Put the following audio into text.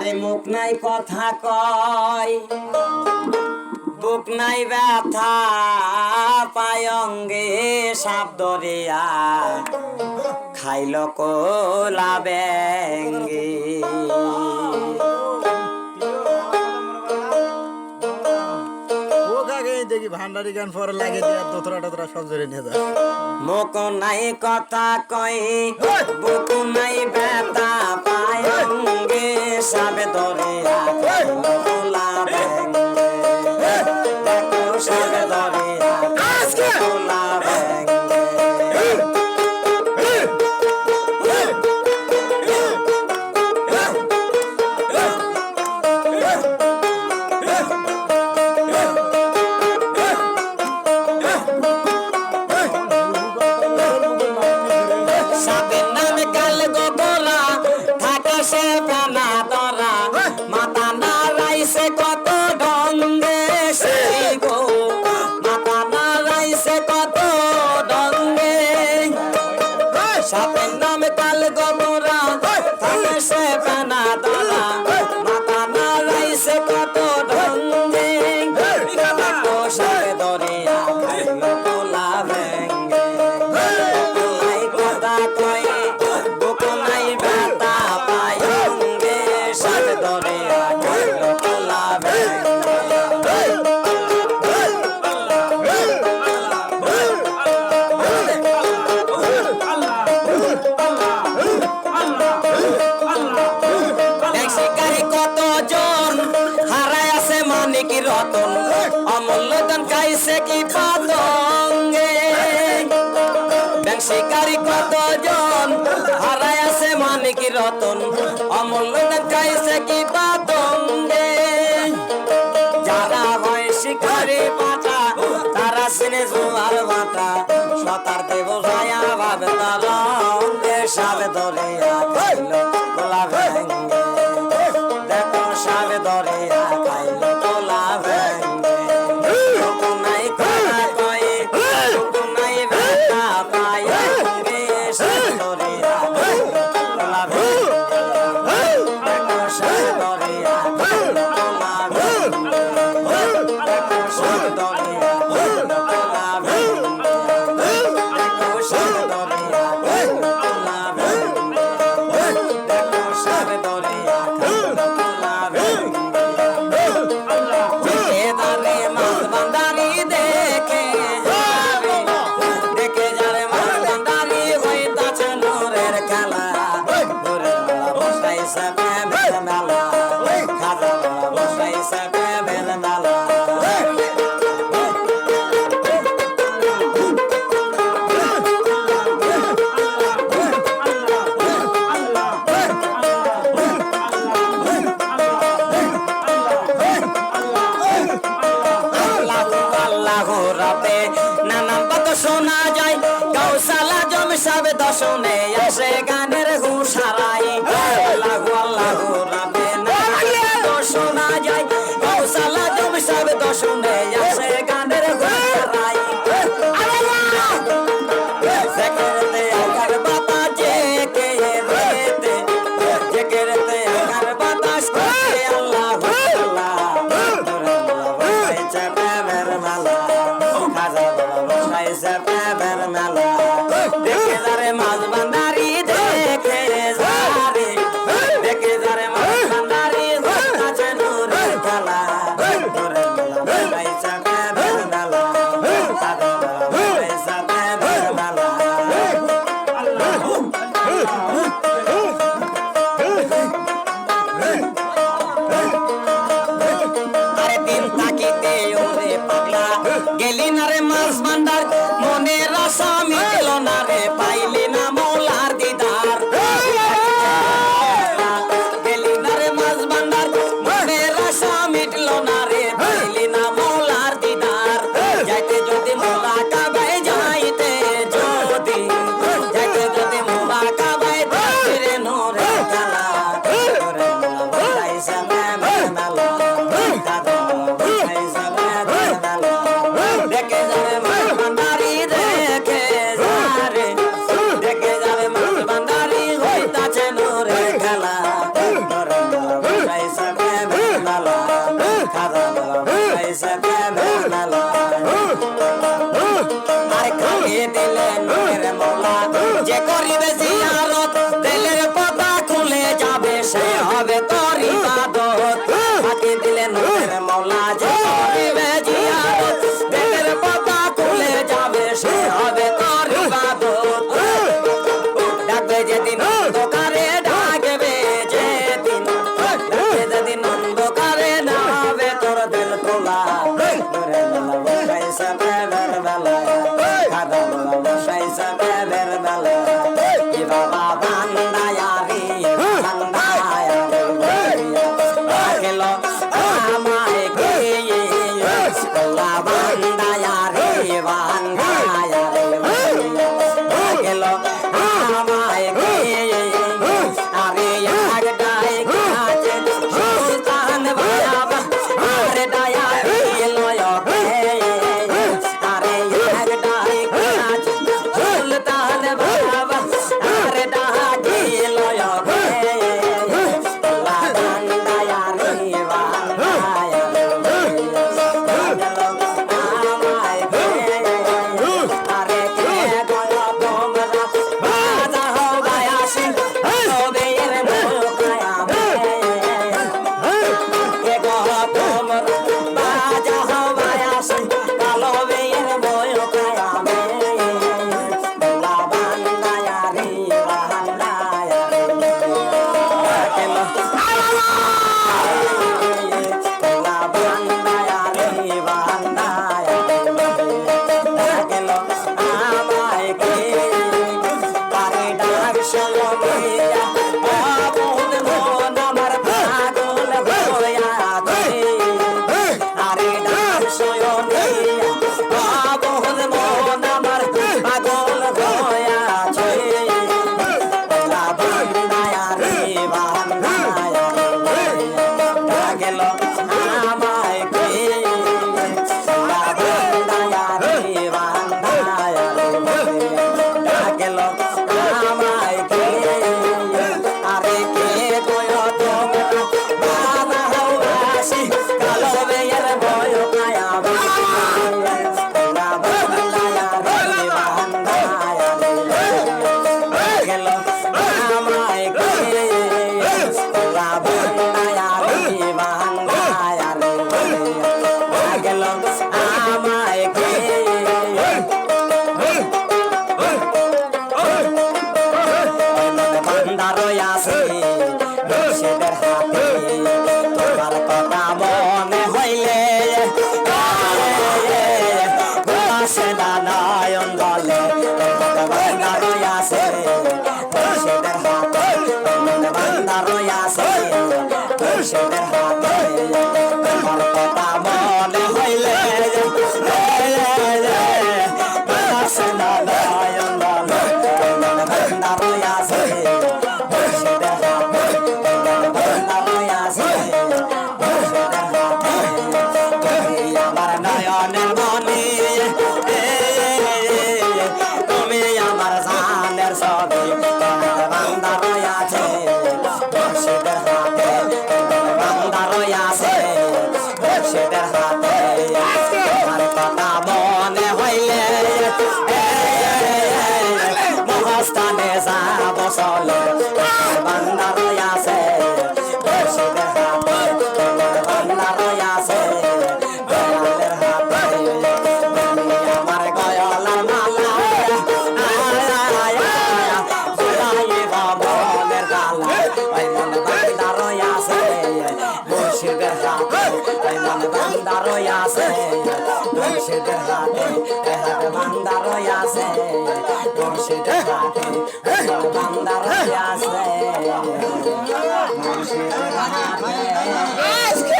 আরে মুখ নাই কথা কয়। বুক নাই ব্যথা পায়ঙ্গে শব্দ রেয়া খাইল কোলা ব্যাঙ্গে দেখি ভান্ডারি গান পরে লাগে দিয়ে দোতরা টোতরা সব জোরে নিয়ে নাই কথা কয়ে বুক নাই ব্যথা পায়ঙ্গে সাবে ধরে রাখো Sabe খাইছে কি রতন অমূল্য দান খাইছে কি পাতঙ্গে? ব্যাংক শিকারি কতজন? হারায় আছে মানে কি রতন। অমূল্য দান খাইছে কি পা সাবে দশমে আসে গানের ঘুষারাই লাগু আল্লাহু রাবে না। তো শোনা যায়। তুমি সব আসে গানের my. হয়েছে প্রেমের মেলা আর খাইয়ে দিলেন মোলা যে করিবে জিয়ারা রাধে দেশের হাতে তাই মন বান্দার আছে। দেশের হাতে তাই হাতে বান্দার আছে। দেশের হাতে মন বান্দার আছে। দেশের হাতে